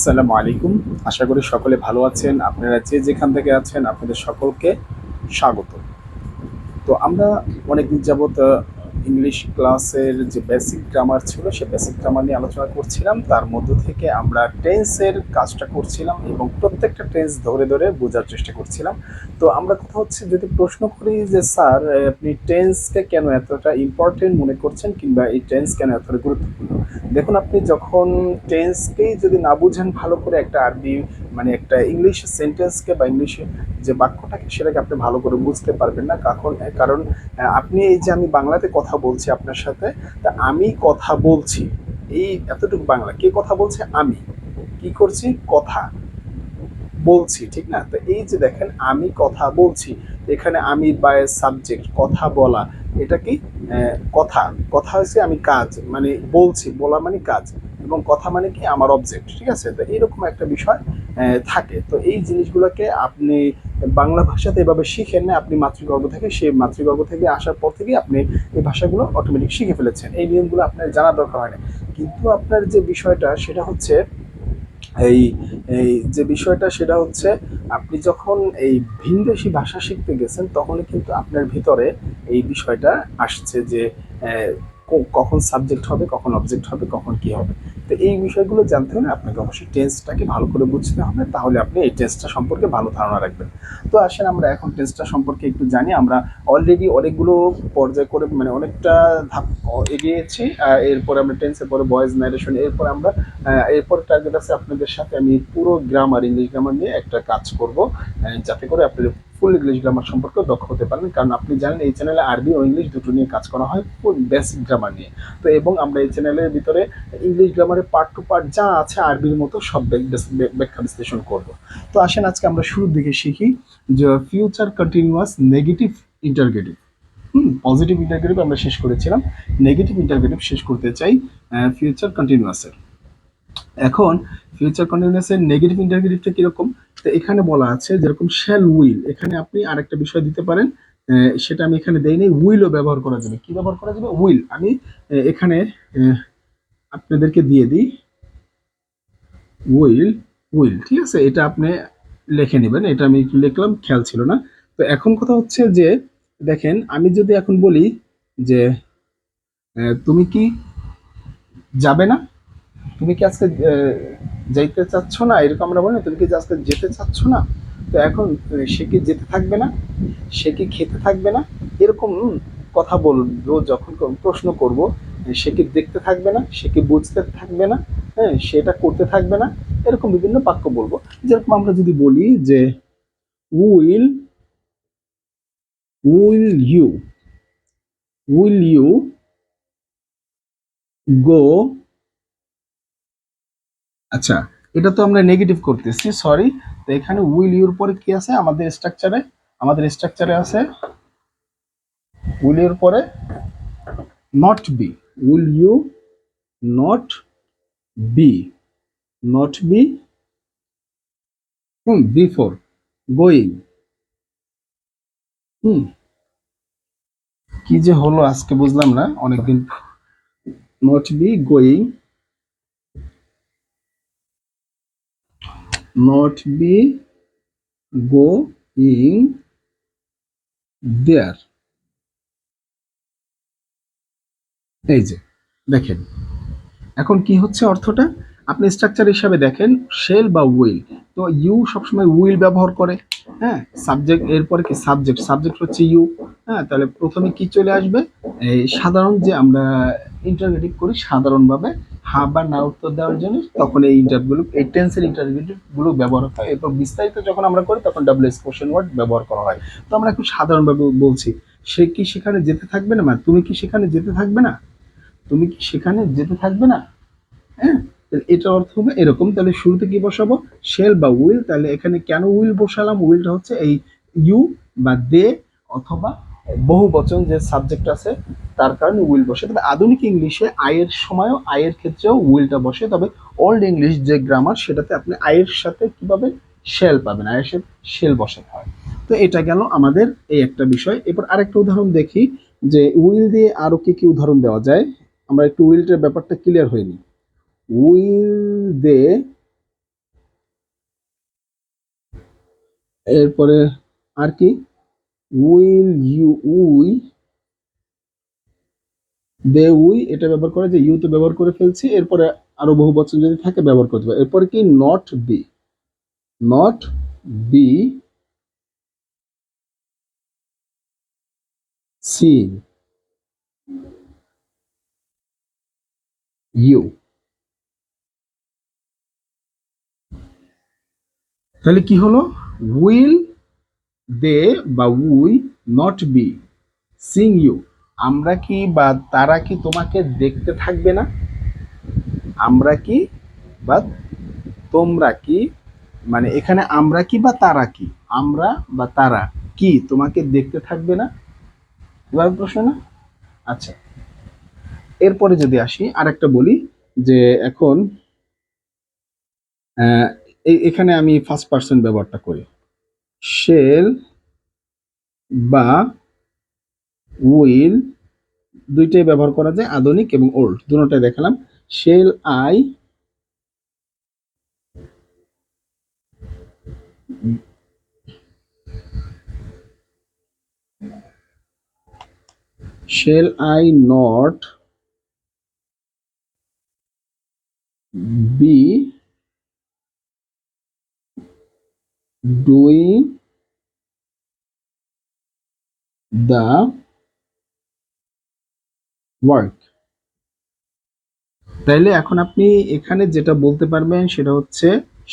আসসালামু আলাইকুম। আশা করি সকলে ভালো আছেন, আপনারা যে যেখান থেকে আছেন, আপনাদের সকলকে স্বাগত। তো আমরা অনেকদিন যাবত ইংলিশ ক্লাসের যে বেসিক গ্রামার ছিল, সে বেসিক গ্রামার নিয়ে আলোচনা করছিলাম। তার মধ্য থেকে আমরা টেন্সের কাজটা করছিলাম এবং প্রত্যেকটা টেন্স ধরে ধরে বোঝার চেষ্টা করছিলাম। তো আমরা কথা হচ্ছে যদি প্রশ্ন করি যে, স্যার, আপনি টেন্সকে কেন এতটা ইম্পর্টেন্ট মনে করছেন কিংবা এই টেন্স কেন এতটা গুরুত্বপূর্ণ? দেখুন, আপনি যখন টেন্সকেই যদি না বুঝেন ভালো করে একটা আরবি মানে একটা ইংলিশ সেন্টেন্সকে বা ইংলিশে যে বাক্যটাকে, সেটাকে আপনি ভালো করে বুঝতে পারবেন না। কারণ কারণ আপনি এই যে আমি বাংলাতে কথা বলছি আপনার সাথে, তা আমি কথা বলছি। এই এতটুকু বাংলা। কে কথা বলছে? আমি। কি করছি? কথা বলছি, ঠিক না? তো এই যে দেখেন, আমি কথা বলছি, এখানে আমি বাই সাবজেক্ট কথা বলা, এটা কি? কথা। কথা হচ্ছে আমি কাজ মানে বলছি, বলা মানে কাজ। এবং কথা মানে কি? আমার অবজেক্ট ঠিক আছে? তো এরকম একটা বিষয় থাকে। তো এই জিনিসগুলোকে আপনি বাংলা ভাষাতে এভাবে শিখেন না, আপনি মাতৃগর্ভ থেকে সেই মাতৃগর্ভ থেকে আসার পর থেকেই আপনি এই ভাষাগুলো অটোমেটিক শিখে ফেলেছেন। এই নিয়মগুলো আপনার জানা দরকার হয় না। কিন্তু আপনার যে বিষয়টা, সেটা হচ্ছে এই এই যে বিষয়টা, সেটা হচ্ছে আপনি যখন এই ভিনদেশি ভাষা শিখতে গেছেন, তখনই কিন্তু আপনার ভিতরে এই বিষয়টা আসছে যে কখন সাবজেক্ট হবে, কখন অবজেক্ট হবে, কখন কি হবে। তো এই বিষয়গুলো জানতে হলে আপনাকে অবশ্যই টেন্সটাকে ভালো করে বুঝতে হবে, তাহলে আপনি এই টেন্সটা সম্পর্কে ভালো ধারণা রাখবেন। তো আসেন আমরা এখন টেন্সটা সম্পর্কে একটু জানি, আমরা অলরেডি অনেকগুলো পর্যায় করে মানে অনেকটা ধাপ এগিয়েছি এরপরে আমরা টেন্সের পরে বয়েজ ন্যারেশন এরপর আমরা এরপর টার্গেট আছে আপনাদের সাথে আমি পুরো গ্রামার ইংলিশ গ্রামার নিয়ে একটা কাজ করব যাতে করে আপনি ফুল ইংলিশ গ্রামার সম্পর্কে দক্ষ হতে পারেন কারণ আপনি জানেন এই চ্যানেলে আরবি ও ইংলিশ দুটো নিয়ে কাজ করা হয় ফুল বেসিক গ্রামার নিয়ে। তো এবং আমরা এই চ্যানেলের ভিতরে ইংলিশ গ্রামারের পার্ট টু পার্ট যা আছে আরবির মতো সব ব্যাখ্যা বিশ্লেষণ করব। তো আসেন আজকে আমরা শুরুর দিকে শিখি যে future continuous negative interrogative hmm positive interrogative আমরা শেষ করেছিলাম। নেগেটিভ ইন্টারগেটিভ শেষ করতে চাই ফিউচার কন্টিনিউয়াসের এখন ফিউচার কন্টিনিউয়াসের নেগেটিভ ইন্টারগেটিভটা কীরকম? তো এখানে বলা আছে যেরকম শ্যাল উইল এখানে আপনি আরেকটা বিষয় দিতে পারেন সেটা আমি এখানে দেইনি উইলও ব্যবহার করা যাবে। কি ব্যবহার করা যাবে? উইল আমি এখানে আপনাদেরকে দিয়ে দিই। উইল উইল ঠিক আছে? এটা আপনি লিখে নেবেন, এটা আমি লিখলাম, খেয়াল ছিল না। তো এখন কথা হচ্ছে যে, দেখেন, আমি যদি এখন বলি যে তুমি কি যাবে না? তুমি কি আজকে যাইতে চাচ্ছ না? এরকম আমরা বলি তুমি কি আজকে যেতে চাচ্ছ না? তো এখন সে কি যেতে থাকবে না? সে কি খেতে থাকবে না? এরকম কথা বলব, যখন প্রশ্ন করব সে কি দেখতে থাকবে না? সে কি বুঝতে থাকবে না? হ্যাঁ সেটা করতে থাকবে না? এরকম বিভিন্ন বাক্য বলব। যেরকম আমরা যদি বলি যে will will you will you go আচ্ছা এটা তো আমরা নেগেটিভ করতেছি সরি তো এখানে উইল ইউর পরে কি আছে? আমাদের স্ট্রাকচারে আমাদের স্ট্রাকচারে আছে উইল ইউর পরে not be will you not be not be hmm before going hmm. কি যে হলো আজকে বুঝলাম না, অনেকদিন not be going not be going there. এই যে দেখেন এখন কি হচ্ছে অর্থটা? আপনি স্ট্রাকচার হিসাবে দেখেন শেল বা উইল তো ইউ সবসময় উইল ব্যবহার করে হ্যাঁ? সাবজেক্ট এরপরে কি সাবজেক্ট সাবজেক্ট হচ্ছে ইউ হ্যাঁ? তাহলে প্রথমে কি চলে আসবে? এই সাধারণ যে আমরা ইন্টারগেটিভ করি, সাধারণভাবে হা বা না উত্তর দেওয়ার জন্য, তখন এই ইন্টারগুলো এই টেন্সের ইন্টারগেটিভগুলো ব্যবহার হয়। এরপর বিস্তারিত যখন আমরা করি, তখন ডাবল এস কোশ্চেন ওয়ার্ড ব্যবহার করা হয়। তো আমরা একটু সাধারণভাবে বলছি, সে কি সেখানে যেতে থাকবে না? মানে তুমি কি সেখানে যেতে থাকবে না? তুমি কি সেখানে যেতে থাকবে না? হ্যাঁ? এটার অর্থ হবে এরকম। তাহলে শুরুতে কি বসাবো? শেল বা উইল তাহলে এখানে কেন উইল বসালাম? উইলটা হচ্ছে এই ইউ বা দে অথবা বহু বচন যে সাবজেক্ট আছে, তার কারণে উইল বসে। তবে আধুনিক ইংলিশে আয়ের সময়ও আয়ের ক্ষেত্রেও উইলটা বসে। তবে ওল্ড ইংলিশ যে গ্রামার সেটাতে আপনি আয়ের সাথে কীভাবে শেল পাবেন? আয়ের সাথে শেল বসাতে হয়। তো এটা গেল আমাদের এই একটা বিষয়। এরপর আরেকটা উদাহরণ দেখি, যে উইল দিয়ে আরও কি কি উদাহরণ দেওয়া যায়? আমরা একটু উইলটার ব্যাপারটা ক্লিয়ার হয়নি উইল দে এরপরে আর কি? Will you, we they, we এটা ব্যবহার করে যে ইউ তো ব্যবহার করে ফেলছি, এরপরে আরও বহু বছর যদি থাকে ব্যবহার করতে পারে। এরপরে কি? Not be. Not be seen. You. তাহলে কি হলো? উইল দে বা we not be sing you আমরা কি বা তারা কি তোমাকে দেখতে থাকবে না? আমরা কি বা তোমরা কি? মানে এখানে আমরা কি বা তারা কি? আমরা বা তারা কি তোমাকে দেখতে থাকবে না? এবার প্রশ্ন না? আচ্ছা। এরপরে যদি আসি, আরেকটা বলি যে এখন এখানে আমি ফার্স্ট পার্সন ব্যবহারটা করি। শেল বা উইল দুইটাই ব্যবহার করা যায়, আধুনিক এবং ওল্ড দুটোটাই দেখালাম। Shall I shall I not be doing the work তাইলে এখন আপনি এখানে যেটা বলতে পারবেন সেটা হচ্ছে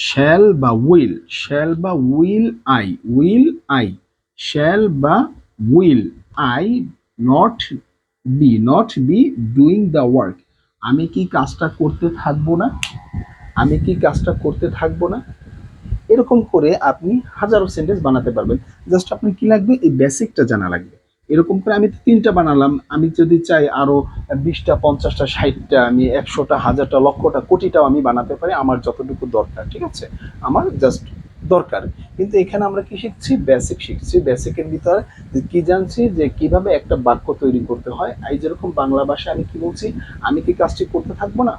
শ্যাল বা উইল শ্যাল বা will I will I shall বা will I not be not be doing the work আমি কি কাজটা করতে থাকব না? আমি কি কাজটা করতে থাকব না? এরকম করে আপনি হাজারো সেন্টেন্স বানাতে পারবেন। জাস্ট আপনি কি লাগবে? এই বেসিকটা জানা লাগবে। এরকম করে আমি তিনটা বানালাম। আমি যদি চাই আরও বিশটা, পঞ্চাশটা, ষাটটা, আমি একশোটা, হাজারটা, লক্ষটা, কোটিটাও আমি বানাতে পারি, আমার যতটুকু দরকার, ঠিক আছে? আমার জাস্ট দরকার। কিন্তু এখানে আমরা কি শিখছি? বেসিক শিখছি। বেসিকের ভিতরে কি জানছি? যে কীভাবে একটা বাক্য তৈরি করতে হয়। এই যেরকম বাংলা ভাষায় আমি কি বলছি? আমি কি কাজটি করতে থাকব না?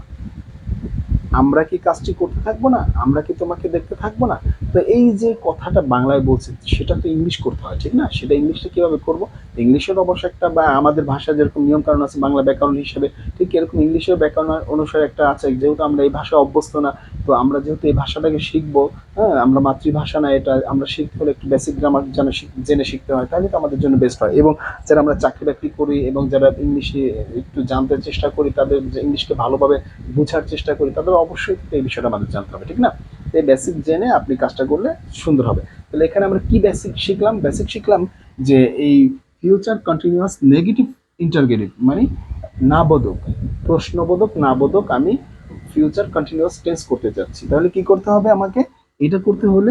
আমরা কি কাজটি করতে থাকব না? আমরা কি তোমাকে দেখতে থাকব না? তো এই যে কথাটা বাংলায় বলছে, সেটা তো ইংলিশ করতে হয়, ঠিক না? সেটা ইংলিশটা কীভাবে করব? ইংলিশের অবশ্য একটা বা আমাদের ভাষা যেরকম নিয়ম কারণ আছে, বাংলা ব্যাকরণ হিসেবে, ঠিক এরকম ইংলিশের ব্যাকরণ অনুসারে একটা আছে, যেহেতু আমরা এই ভাষা অভ্যস্ত না তো আমরা যেহেতু এই ভাষাটাকে শিখব হ্যাঁ আমরা মাতৃভাষা না এটা, আমরা শিখতে হলে একটু বেসিক গ্রামার শিখ- জেনে শিখতে হয়, তাহলে তো আমাদের জন্য বেস্ট হয়। এবং যারা আমরা চাকরি বাকরি করি এবং যারা ইংলিশে একটু জানতে চেষ্টা করি, তাদের যে ইংলিশকে ভালোভাবে বোঝার চেষ্টা করি, তাদের অবশ্যই এই বিষয়টা আমাদের জানতে হবে, ঠিক না? এই বেসিক জেনে আপনি কাজটা করলে সুন্দর হবে। তাহলে এখানে আমরা কি বেসিক শিখলাম? বেসিক শিখলাম যে এই ফিউচার কন্টিনিউয়াস নেগেটিভ ইন্টারগেটিভ মানে না বোধক প্রশ্নবোধক না বোধক আমি ফিউচার কন্টিনিউয়াস টেন্স করতে চাচ্ছি। তাহলে কি করতে হবে আমাকে? এটা করতে হলে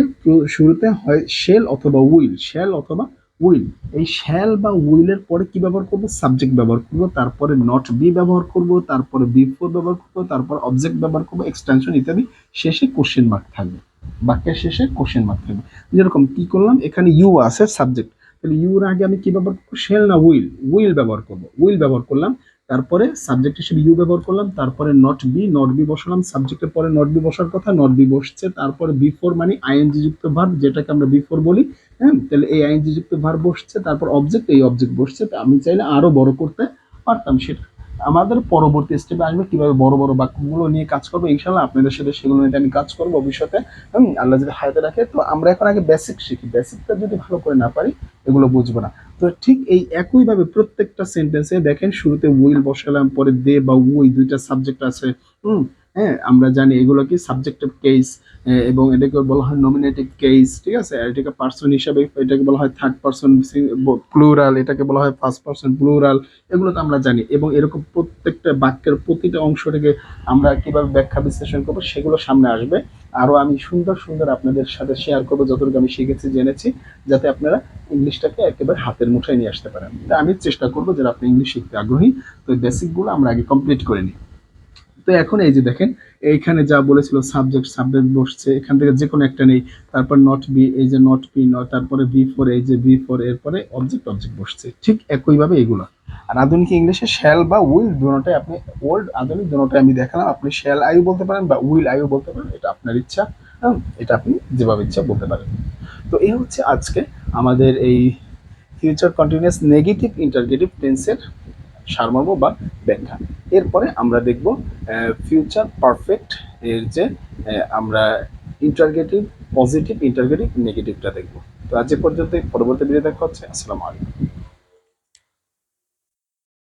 শুরুতে হয় শেল অথবা উইল শেল অথবা উইল এই শ্যাল বা উইলের পরে কি ব্যবহার করব? সাবজেক্ট ব্যবহার করব। তারপরে নট বি ব্যবহার করব। তারপরে বি ফোর ব্যবহার করব। তারপর অবজেক্ট ব্যবহার করব। এক্সটেনশন ইত্যাদি। শেষে কোশ্চেন মার্ক থাকবে। বাক্যের শেষে কোশ্চেন মার্ক থাকবে। যেরকম কি করলাম? এখানে ইউ আছে সাবজেক্ট তাহলে ইউর আগে আমি কি ব্যবহার করব? শেল না উইল উইল ব্যবহার করব। উইল ব্যবহার করলাম। তারপরে সাবজেক্ট হিসেবে ইউ ব্যবহার করলাম, তারপরে নট বি নট বি বসালাম সাবজেক্টের পরে নট বি বসার কথা নট বি বসছে, তারপরে বিফোর মানে আইএনজি যুক্ত ভার্ব যেটাকে আমরা বিফোর বলি হ্যাঁ? তাহলে এই আইএনজি যুক্ত ভার্ব বসছে, তারপর অবজেক্ট এই অবজেক্ট বসছে আমি চাইলে আরও বড় করতে পারতাম সেটা। আমাদের পরবর্তী স্টেপে আসবে কীভাবে বড় বড় বাক্যগুলো নিয়ে কাজ করব। ইনশাল্লাহ আপনাদের সাথে সেগুলো নিয়ে আমি কাজ করব ভবিষ্যতে। আল্লাহ যদি হায়াতে রাখে। তো আমরা এখন আগে বেসিক শিখি। বেসিকটা যদি ভালো করে না পারি, এগুলো বুঝব না। তো ঠিক এই একইভাবে প্রত্যেকটা সেন্টেন্সে দেখেন শুরুতে উইল বসালাম, পরে দে বা উই দুইটা সাবজেক্ট আছে। হুম হ্যাঁ আমরা জানি এগুলো কি সাবজেক্টিভ কেস এবং এটাকে বলা হয় নমিনেটিভ কেস ঠিক আছে? এটাকে পার্সন হিসাবে, এটাকে বলা হয় থার্ড পার্সন প্লুরাল এটাকে বলা হয় ফার্স্ট পার্সন প্লুরাল এগুলো তো আমরা জানি। এবং এরকম প্রত্যেকটা বাক্যের প্রতিটা অংশটাকে আমরা কীভাবে ব্যাখ্যা বিশ্লেষণ করব সেগুলো সামনে আসবে। আরও আমি সুন্দর সুন্দর আপনাদের সাথে শেয়ার করব, যতটুকু আমি শিখেছি, জেনেছি, যাতে আপনারা ইংলিশটাকে একেবারে হাতের মুঠায় নিয়ে আসতে পারেন। তা আমি চেষ্টা করব যারা আপনি ইংলিশ শিখতে আগ্রহী। তো বেসিকগুলো আমরা আগে কমপ্লিট করে নিই। তো এখন এই যে দেখেন, এইখানে যা বলেছিল সাবজেক্ট সাবজেক্ট বসছে, এখান থেকে যে কোনো একটা নেই। তারপর নট বি এই যে নট বি নট তারপরে বি ফোর এই যে বি ফোর এরপরে অবজেক্ট অবজেক্ট বসছে। ঠিক একইভাবে এগুলো। আর আধুনিক ইংলিশে শ্যাল বা উইল দুটোটাই আপনি ওল্ড আধুনিক দুটোটাই আমি দেখালাম। আপনি শ্যাল আয়ু বলতে পারেন বা উইল আয়ু বলতে পারেন, এটা আপনার ইচ্ছা। হ্যাঁ এটা আপনি যেভাবে ইচ্ছা বলতে পারেন। তো এই হচ্ছে আজকে আমাদের এই ফিউচার কন্টিনিউয়াস নেগেটিভ ইন্টারগেটিভ টেন্সের সারমর্ম বা ব্যাখ্যা। এরপরে আমরা দেখব ফিউচার পারফেক্ট এর যে আমরা ইন্টারগেটিভ পজিটিভ ইন্টারগেটিভ নেগেটিভটা দেখব। তো আজ পর্যন্ত পরবর্তী ভিডিও দেখা হচ্ছে। আসসালামু আলাইকুম।